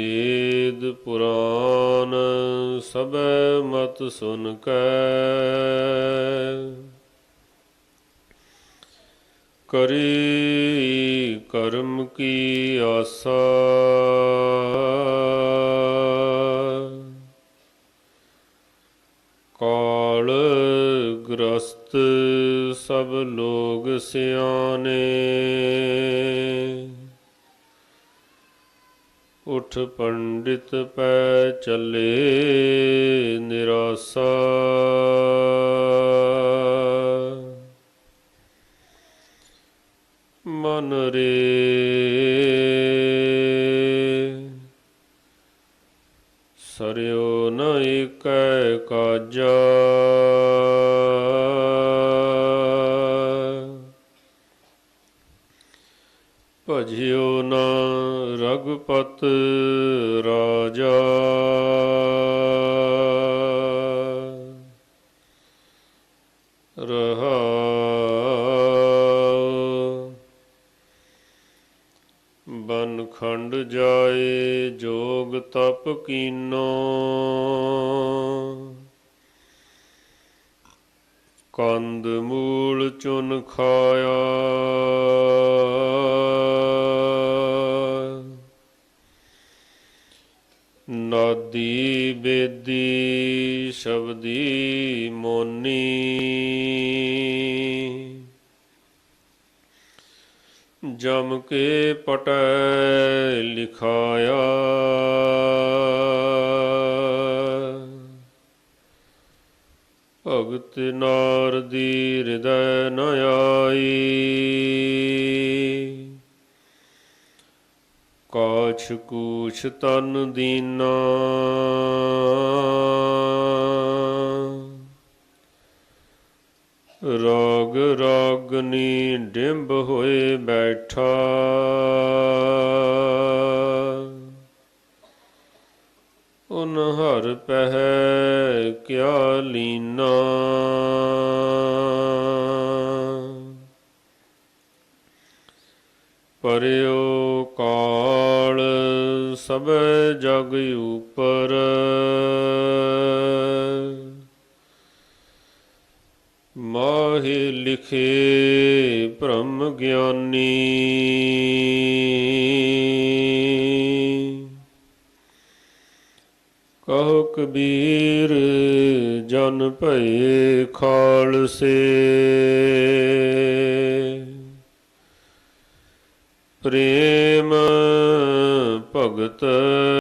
ਵੇਦ ਪੁਰਾਨ ਸਭੈ ਮਤ ਸੁਨ ਕੈ। ਕਰੀ ਕਰਮ ਕੀ ਆਸਾ। ਕਾਲ ਗ੍ਰਸਤ ਸਭ ਲੋਗ ਸਿਆਣੇ। ਉਠ ਪੰਡਿਤ ਪੈ ਚੱਲੇ ਨਿਰਾਸਾ। ਮਨ ਰੇ ਸਰਿਓ ਨ ਏਕੈ ਕਾਜਾ। ਭਜਿਓ ਨਾ ਰਗਪਤ ਰਾਜਾ। ਰਹਾ ਬਨ ਖੰਡ ਜਾਏ, ਜੋਗ ਤਪ ਕੀਨੋ। ਕੰਦ ਮੂਲ ਚੁਨ ਖਾਇਆ। ਨਾਦੀ ਬੇਦੀ ਸ਼ਬਦੀ ਮੋਨੀ। ਜਮ ਕੇ ਪਟੈ ਲਿਖਾਇਆ। ਭਗਤ ਨਾਰ ਦੀ ਹਿਰਦੈ ਨ ਆਈ। ਕਾਛ ਕੂਛ ਤਨ ਦੀਨਾ। ਰਾਗ ਰਾਗਨੀ ਡਿੰਬ ਹੋਏ ਬੈਠਾ। ਉਨ ਹਰ ਪਹਿ ਕਿਆ ਲੀਨਾ। ਪਰਿਓ ਕਾ ਸਭ ਜਗ ਉਪਰ। ਮਾਹਿ ਲਿਖੇ ਭ੍ਰਮ ਗਿਆਨੀ। ਕਹੋ ਕਬੀਰ ਜਨ ਭਏ ਖਾਲਸੇ। ਪ੍ਰੇਮ ਭਗਤ